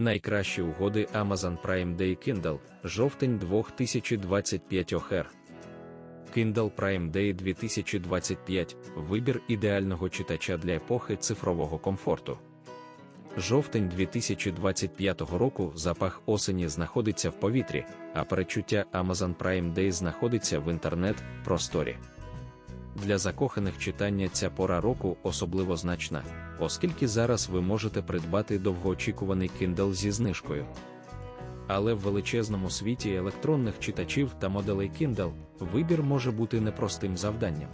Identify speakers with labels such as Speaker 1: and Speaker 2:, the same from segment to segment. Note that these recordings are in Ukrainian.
Speaker 1: Найкращі угоди Amazon Prime Day Kindle, жовтень 2025 р. Kindle Prime Day 2025 вибір ідеального читача для епохи цифрового комфорту. Жовтень 2025 року запах осені знаходиться в повітрі, а перечуття Amazon Prime Day знаходиться в інтернет-просторі. Для закоханих читання ця пора року особливо значна, оскільки зараз ви можете придбати довгоочікуваний Kindle зі знижкою. Але в величезному світі електронних читачів та моделей Kindle вибір може бути непростим завданням.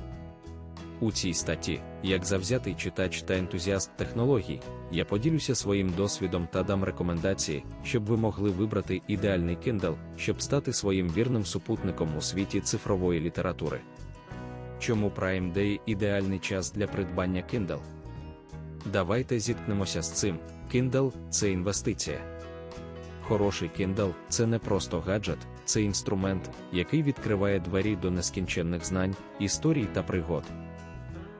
Speaker 1: У цій статті, як завзятий читач та ентузіаст технологій, я поділюся своїм досвідом та дам рекомендації, щоб ви могли вибрати ідеальний Kindle, щоб стати своїм вірним супутником у світі цифрової літератури. Чому Prime Day ідеальний час для придбання Kindle? Давайте зіткнемося з цим. Kindle – це інвестиція. Хороший Kindle – це не просто гаджет, це інструмент, який відкриває двері до нескінченних знань, історій та пригод.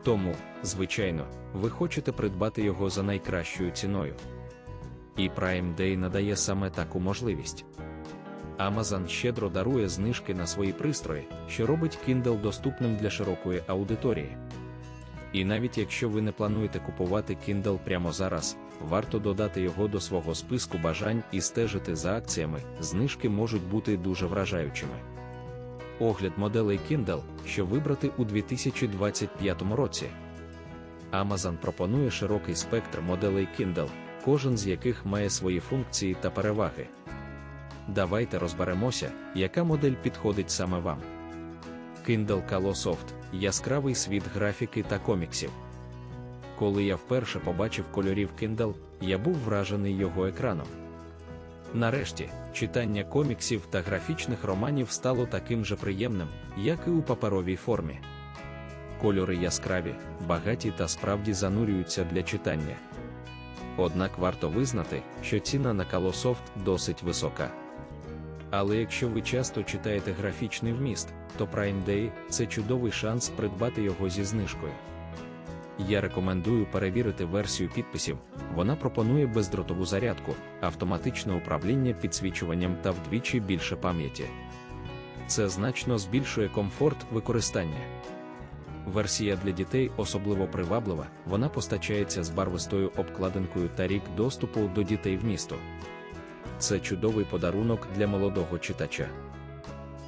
Speaker 1: Тому, звичайно, ви хочете придбати його за найкращою ціною. І Prime Day надає саме таку можливість. Amazon щедро дарує знижки на свої пристрої, що робить Kindle доступним для широкої аудиторії. І навіть якщо ви не плануєте купувати Kindle прямо зараз, варто додати його до свого списку бажань і стежити за акціями, знижки можуть бути дуже вражаючими. Огляд моделей Kindle, що вибрати у 2025 році. Amazon пропонує широкий спектр моделей Kindle, кожен з яких має свої функції та переваги. Давайте розберемося, яка модель підходить саме вам. Kindle Colosoft – яскравий світ графіки та коміксів. Коли я вперше побачив кольорів Kindle, я був вражений його екраном. Нарешті, читання коміксів та графічних романів стало таким же приємним, як і у паперовій формі. Кольори яскраві, багаті та справді занурюються для читання. Однак варто визнати, що ціна на Colosoft досить висока. Але якщо ви часто читаєте графічний вміст, то Prime Day – це чудовий шанс придбати його зі знижкою. Я рекомендую перевірити версію підписів, вона пропонує бездротову зарядку, автоматичне управління підсвічуванням та вдвічі більше пам'яті. Це значно збільшує комфорт використання. Версія для дітей особливо приваблива, вона постачається з барвистою обкладинкою та рік доступу до дітей в місто. Це чудовий подарунок для молодого читача.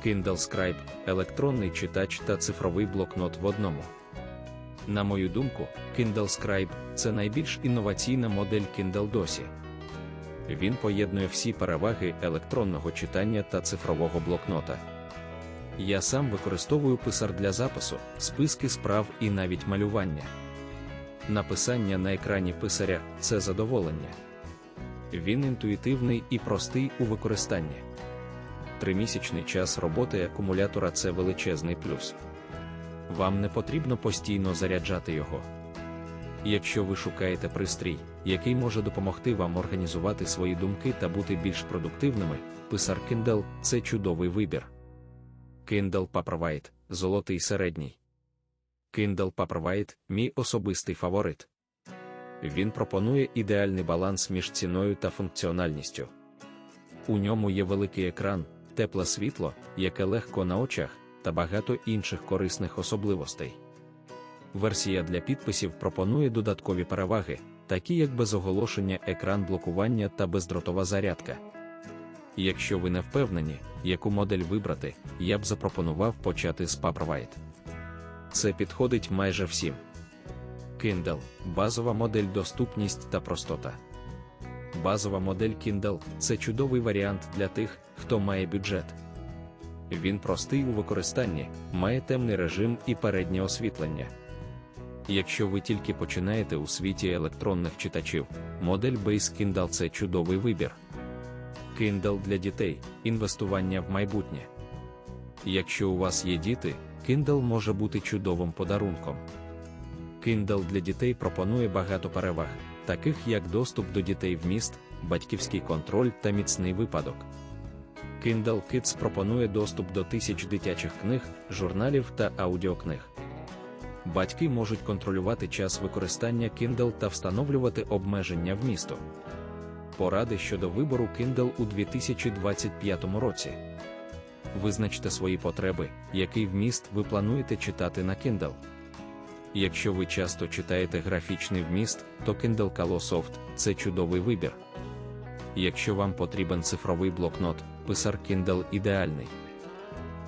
Speaker 1: Kindle Scribe – електронний читач та цифровий блокнот в одному. На мою думку, Kindle Scribe – це найбільш інноваційна модель Kindle досі. Він поєднує всі переваги електронного читання та цифрового блокнота. Я сам використовую писар для запису, списки справ і навіть малювання. Написання на екрані писаря це задоволення. Він інтуїтивний і простий у використанні. Тримісячний час роботи акумулятора це величезний плюс. Вам не потрібно постійно заряджати його. Якщо ви шукаєте пристрій, який може допомогти вам організувати свої думки та бути більш продуктивними, писар Kindle – це чудовий вибір. Kindle Paperwhite – золотий середній. Kindle Paperwhite – мій особистий фаворит. Він пропонує ідеальний баланс між ціною та функціональністю. У ньому є великий екран, тепле світло, яке легко на очах, та багато інших корисних особливостей. Версія для підписів пропонує додаткові переваги, такі як безоголошення екран блокування та бездротова зарядка. Якщо ви не впевнені, яку модель вибрати, я б запропонував почати з Paperwhite. Це підходить майже всім. Kindle базова модель доступність та простота. Базова модель Kindle це чудовий варіант для тих, хто має бюджет. Він простий у використанні, має темний режим і переднє освітлення. Якщо ви тільки починаєте у світі електронних читачів, модель Base Kindle це чудовий вибір. Kindle для дітей інвестування в майбутнє. Якщо у вас є діти, Kindle може бути чудовим подарунком. Kindle для дітей пропонує багато переваг, таких як доступ до дітей в міст, батьківський контроль та міцний випадок. Kindle Kids пропонує доступ до тисяч дитячих книг, журналів та аудіокниг. Батьки можуть контролювати час використання Kindle та встановлювати обмеження вмісту. Поради щодо вибору Kindle у 2025 році. Визначте свої потреби, який вміст ви плануєте читати на Kindle. Якщо ви часто читаєте графічний вміст, то Kindle Colosoft – це чудовий вибір. Якщо вам потрібен цифровий блокнот, писар Kindle ідеальний.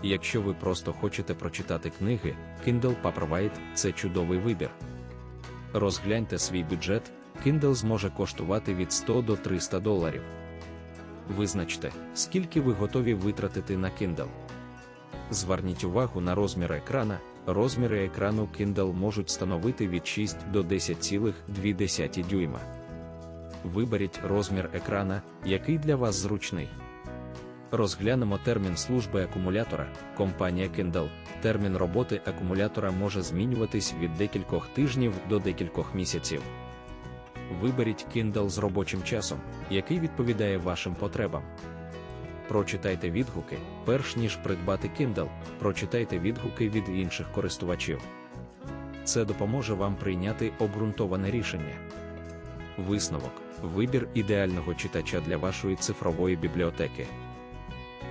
Speaker 1: Якщо ви просто хочете прочитати книги, Kindle Paperwhite – це чудовий вибір. Розгляньте свій бюджет, Kindle зможе коштувати від 100 до 300 доларів. Визначте, скільки ви готові витратити на Kindle. Зверніть увагу на розмір екрана. Розміри екрану Kindle можуть становити від 6 до 10,2 дюйма. Виберіть розмір екрана, який для вас зручний. Розглянемо термін служби акумулятора. Компанія Kindle. Термін роботи акумулятора може змінюватись від декількох тижнів до декількох місяців. Виберіть Kindle з робочим часом, який відповідає вашим потребам. Прочитайте відгуки, перш ніж придбати Kindle, прочитайте відгуки від інших користувачів. Це допоможе вам прийняти обґрунтоване рішення. Висновок вибір ідеального читача для вашої цифрової бібліотеки.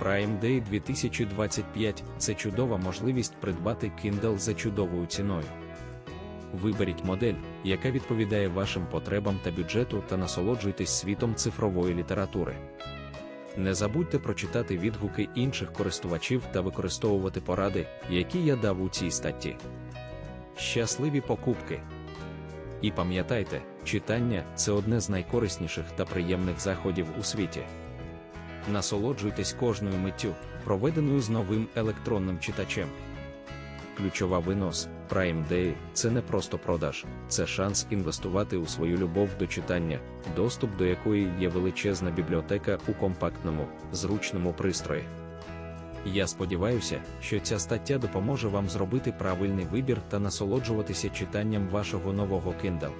Speaker 1: Prime Day 2025 це чудова можливість придбати Kindle за чудовою ціною. Виберіть модель, яка відповідає вашим потребам та бюджету, та насолоджуйтесь світом цифрової літератури. Не забудьте прочитати відгуки інших користувачів та використовувати поради, які я дав у цій статті. Щасливі покупки! І пам'ятайте, читання це одне з найкорисніших та приємних заходів у світі. Насолоджуйтесь кожною миттю, проведеною з новим електронним читачем. Ключова винос Prime Day – це не просто продаж, це шанс інвестувати у свою любов до читання, доступ до якої є величезна бібліотека у компактному, зручному пристрої. Я сподіваюся, що ця стаття допоможе вам зробити правильний вибір та насолоджуватися читанням вашого нового Kindle.